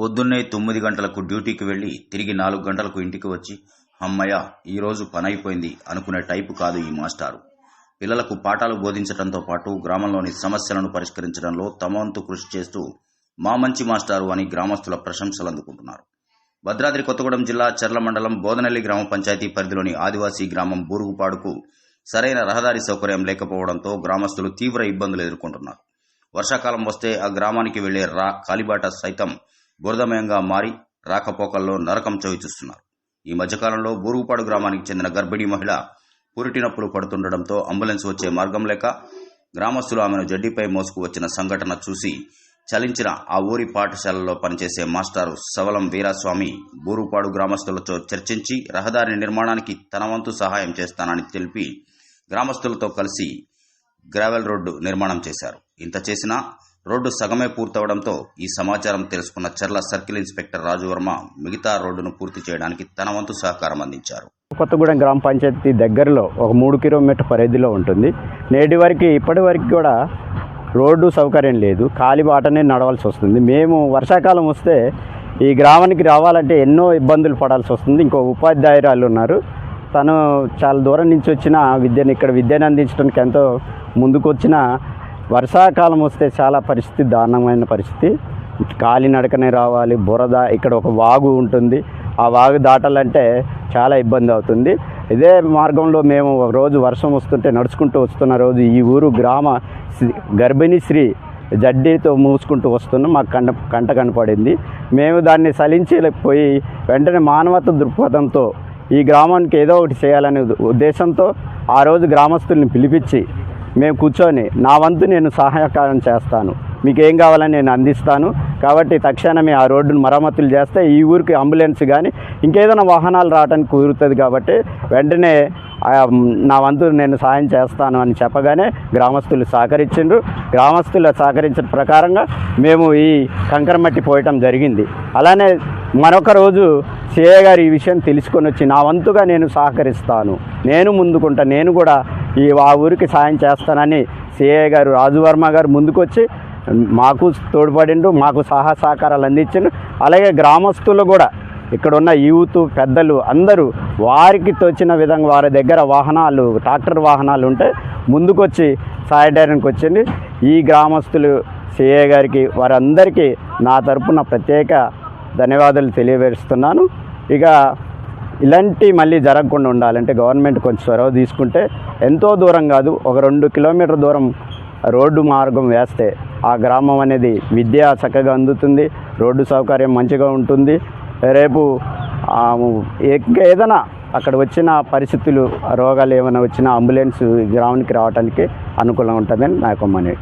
పొద్దున్నే తొమ్మిది గంటలకు డ్యూటీకి వెళ్ళి తిరిగి నాలుగు గంటలకు ఇంటికి వచ్చి అమ్మయ్య ఈరోజు పనైపోయింది అనుకునే టైపు కాదు ఈ మాస్టారు. పిల్లలకు పాఠాలు బోధించడంతో పాటు గ్రామంలోని సమస్యలను పరిష్కరించడంలో తమ వంతు కృషి చేస్తూ మా మంచి మాస్టారు అని గ్రామస్తుల ప్రశంసలు అందుకుంటున్నారు. భద్రాద్రి కొత్తగూడెం జిల్లా చర్ల మండలం బోదనల్లి గ్రామ పంచాయతీ పరిధిలోని ఆదివాసీ గ్రామం బూరుగుపాడుకు సరైన రహదారి సౌకర్యం లేకపోవడంతో గ్రామస్తులు తీవ్ర ఇబ్బందులు ఎదుర్కొంటున్నారు. వర్షాకాలం వస్తే ఆ గ్రామానికి వెళ్ళే రా కాలిబాట సైతం బురదమయంగా మారి రాకపోకల్లో నరకం చవిచూస్తున్నారు. ఈ మధ్యకాలంలో బూరుగుపాడు గ్రామానికి చెందిన గర్భిణీ మహిళ పురిటినొప్పులు పడుతుండటంతో అంబులెన్స్ వచ్చే మార్గం లేక గ్రామస్తులు ఆమెను జడ్డీపై మోసుకు వచ్చిన సంఘటన చూసి చలించిన ఆ ఊరి పాఠశాలలో పనిచేసే మాస్టారు సవలం వీరాస్వామి బూరుపాడు గ్రామస్తులతో చర్చించి రహదారి నిర్మాణానికి తన వంతు సహాయం చేస్తానని తెలిపి గ్రామస్తులతో కలిసి గ్రావెల్ రోడ్డు నిర్మాణం చేశారు. ఇంత చేసినా రోడ్డు సగమే పూర్తవడంతో ఈ సమాచారం తెలుసుకున్న చర్ల సర్కిల్ ఇన్స్పెక్టర్ రాజువర్మ మిగతా రోడ్డును పూర్తి చేయడానికి తన వంతు సహకారం అందించారు. కొత్తగూడెం గ్రామ పంచాయతీ దగ్గరలో ఒక మూడు కిలోమీటర్ పరిధిలో ఉంటుంది. నేటి వరకు ఇప్పటి వరకు కూడా రోడ్డు సౌకర్యం లేదు. కాలిబాటనే నడవాల్సి వస్తుంది. మేము వర్షాకాలం వస్తే ఈ గ్రామానికి రావాలంటే ఎన్నో ఇబ్బందులు పడాల్సి వస్తుంది. ఇంకో ఉపాధ్యాయురాలు ఉన్నారు. తను చాలా దూరం నుంచి వచ్చిన విద్యను ఇక్కడ విద్యను అందించడానికి ఎంతో ముందుకు వచ్చిన వర్షాకాలం వస్తే చాలా పరిస్థితి దారుణమైన పరిస్థితి. కాలినడకనే రావాలి బురద ఇక్కడ ఒక వాగు ఉంటుంది. ఆ వాగు దాటాలంటే చాలా ఇబ్బంది అవుతుంది. ఇదే మార్గంలో మేము రోజు వర్షం వస్తుంటే నడుచుకుంటూ వస్తున్న రోజు ఈ ఊరు గ్రామ గర్భిణీ శ్రీ జడ్డీతో మూసుకుంటూ వస్తున్నాం మాకు కంట కంట కనపడింది. మేము దాన్ని సలించిపోయి వెంటనే మానవత దృక్పథంతో ఈ గ్రామానికి ఏదో ఒకటి చేయాలనే ఉద్దేశంతో ఆ రోజు గ్రామస్తుల్ని పిలిపించి మేము కూర్చొని నా వంతు నేను సహాయకారం చేస్తాను. మీకు ఏం కావాలని నేను అందిస్తాను. కాబట్టి తక్షణమే ఆ రోడ్డును మరమ్మతులు చేస్తే ఈ ఊరికి అంబులెన్స్ కానీ ఇంకేదైనా వాహనాలు రావడానికి కుదురుతుంది కాబట్టి వెంటనే నా వంతు నేను సాయం చేస్తాను అని చెప్పగానే గ్రామస్తులు సహకరించిండ్రు. గ్రామస్తులు సహకరించిన ప్రకారంగా మేము ఈ కంకరమట్టి పోయటం జరిగింది. అలానే మరొక రోజు సిఏ గారు ఈ విషయం తెలుసుకొని వచ్చి నా వంతుగా నేను సహకరిస్తాను. నేను ముందుకుంటా నేను కూడా ఈ ఆ ఊరికి సాయం చేస్తానని సిఐ గారు రాజువర్మ గారు ముందుకొచ్చి మాకు తోడ్పడిండు మాకు సహా సహకారాలు అందించిండు. అలాగే గ్రామస్తులు కూడా ఇక్కడ ఉన్న యూత్ పెద్దలు అందరూ వారికి తోచిన విధంగా వారి దగ్గర వాహనాలు ట్రాక్టర్ వాహనాలు ఉంటే ముందుకొచ్చి సాయడానికి వచ్చింది. ఈ గ్రామస్తులు సిఏ గారికి వారందరికీ నా తరపున ప్రత్యేక ధన్యవాదాలు తెలియపరుస్తున్నాను. ఇక ఇలాంటి మళ్ళీ జరగకుండా ఉండాలంటే గవర్నమెంట్ కొంచెం చొరవ తీసుకుంటే ఎంతో దూరం కాదు. ఒక రెండు కిలోమీటర్ దూరం రోడ్డు మార్గం వేస్తే ఆ గ్రామం అనేది విద్య చక్కగా అందుతుంది రోడ్డు సౌకర్యం మంచిగా ఉంటుంది. రేపు ఏదైనా అక్కడ వచ్చిన పరిస్థితులు రోగాలు ఏమైనా వచ్చినా అంబులెన్స్ గ్రామానికి రావడానికి అనుకూలంగా ఉంటుందని నా యొక్క మనవి.